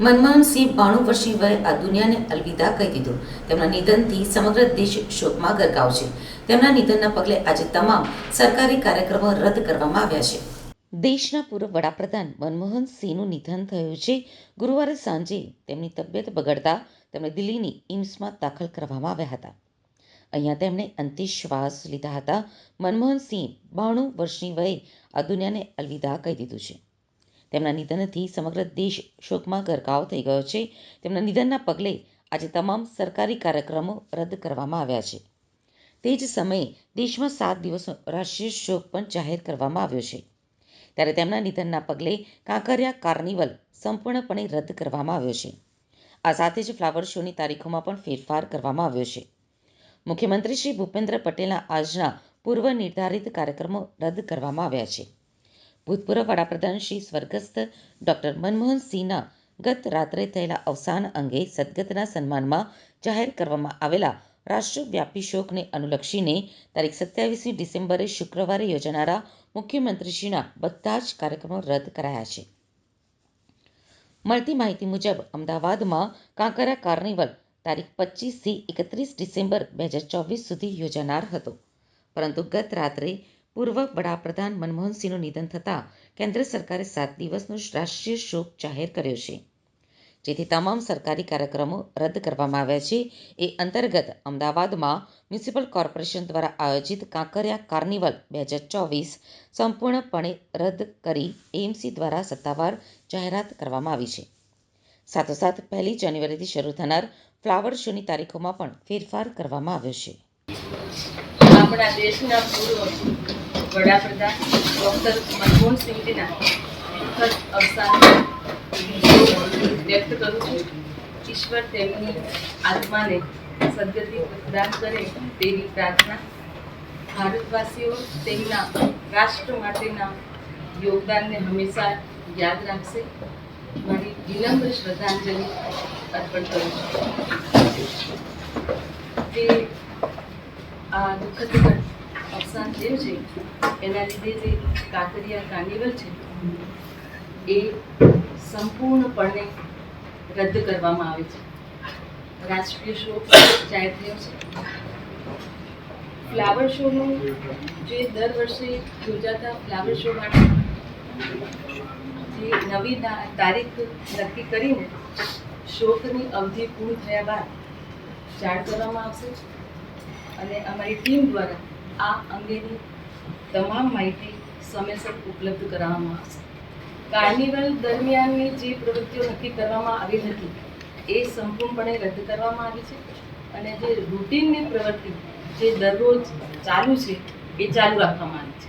મનમોહનસિંહ બાણું વર્ષની વયે આ દુનિયાને અલવિદા કહી દીધું. તેમના નિધનથી સમગ્ર દેશ શોકમાં ગરકાવ છે. તેમના નિધનના પગલે આજે તમામ સરકારી કાર્યક્રમો રદ કરવામાં આવ્યા છે. દેશના પૂર્વ વડાપ્રધાન મનમોહન સિંહનું નિધન થયું છે. ગુરુવારે સાંજે તેમની તબિયત બગડતા તેમણે દિલ્હીની એમ્સમાં દાખલ કરવામાં આવ્યા હતા. અહીંયા તેમણે અંતિશ્વાસ લીધા હતા. મનમોહન સિંહ બાણું વર્ષની વયે આ દુનિયાને અલવિદા કહી દીધું છે. તેમના નિધનથી સમગ્ર દેશ શોકમાં ગરકાવ થઈ ગયો છે. તેમના નિધનના પગલે આજે તમામ સરકારી કાર્યક્રમો રદ કરવામાં આવ્યા છે. તે જ સમયે દેશમાં સાત દિવસનો રાષ્ટ્રીય શોક પણ જાહેર કરવામાં આવ્યો છે. ત્યારે તેમના નિધનના પગલે કાંકરિયા કાર્નિવલ સંપૂર્ણપણે રદ કરવામાં આવ્યો છે. આ સાથે જ ફ્લાવર શોની તારીખોમાં પણ ફેરફાર કરવામાં આવ્યો છે. મુખ્યમંત્રી શ્રી ભૂપેન્દ્ર પટેલના આજના પૂર્વ નિર્ધારિત કાર્યક્રમો રદ કરવામાં આવ્યા છે. ભૂતપૂર્વ વડાપ્રધાન શ્રી સ્વર્ગસ્થ ડોક્ટર મનમોહન સિંહના ગત રાત્રે થયેલા અવસાન અંગે સદગતના સન્માનમાં જાહેર કરવામાં આવેલા રાષ્ટ્રવ્યાપી શોકને અનુલક્ષીને તારીખ સત્યાવીસમી ડિસેમ્બરે શુક્રવારે યોજાનારા મુખ્યમંત્રીશ્રીના બધા જ કાર્યક્રમો રદ કરાયા છે. મળતી માહિતી મુજબ, અમદાવાદમાં કાંકરા કાર્નિવલ તારીખ પચીસથી એકત્રીસ ડિસેમ્બર બે હજાર ચોવીસ સુધી યોજાનાર હતો. પરંતુ ગત રાત્રે પૂર્વ વડાપ્રધાન મનમોહનસિંહનું નિધન થતાં કેન્દ્ર સરકારે સાત દિવસનો રાષ્ટ્રીય શોક જાહેર કર્યો છે. જેથી તમામ સરકારી કાર્યક્રમો રદ કરવામાં આવ્યા છે. એ અંતર્ગત અમદાવાદમાં મ્યુનિસિપલ કોર્પોરેશન દ્વારા આયોજિત કાંકરિયા કાર્નિવલ બે હજાર ચોવીસ સંપૂર્ણપણે રદ કરી એએમસી દ્વારા સત્તાવાર જાહેરાત કરવામાં આવી છે. સાથોસાથ પહેલી જાન્યુઆરીથી શરૂ થનાર ફ્લાવર શોની તારીખોમાં પણ ફેરફાર કરવામાં આવ્યો છે. આપણા દેશના પૂર્વ વડાપ્રધાન ડૉક્ટર મનમોહન સિંહજીના દુઃખદ અવસાન વ્યક્ત કરું છું. ઈશ્વર તેમની આત્માને સદગતિ પ્રદાન કરે તેવી પ્રાર્થના. ભારતવાસીઓ તેમના રાષ્ટ્ર માટેના યોગદાનને હંમેશા યાદ રાખશે. મારી વિનમ્ર શ્રદ્ધાંજલિ અર્પણ કરું છું. તે આ દુઃખદ અવસાન થયું છે, એના લીધે જે કાંકરિયા કાર્નિવલ છે, એ સંપૂર્ણપણે રદ કરવામાં આવે છે. રાષ્ટ્રીય શોક જાહેર થયો છે. ફ્લાવર શોનું જે દર વર્ષે યોજાતા ફ્લાવર શો માટે જે નવી તારીખ નક્કી કરીને શોકની અવધિ પૂર્ણ થયા બાદ જાણ કરવામાં આવશે. અને અમારી ટીમ દ્વારા આ અંગેની તમામ માહિતી સમયસર ઉપલબ્ધ કરાવવામાં આવશે. કાર્નિવલ દરમિયાનની જે પ્રવૃત્તિઓ નક્કી કરવામાં આવી હતી, એ સંપૂર્ણપણે રદ કરવામાં આવી છે અને જે રૂટીનની પ્રવૃત્તિ જે દરરોજ ચાલુ છે, એ ચાલુ રાખવામાં આવી છે.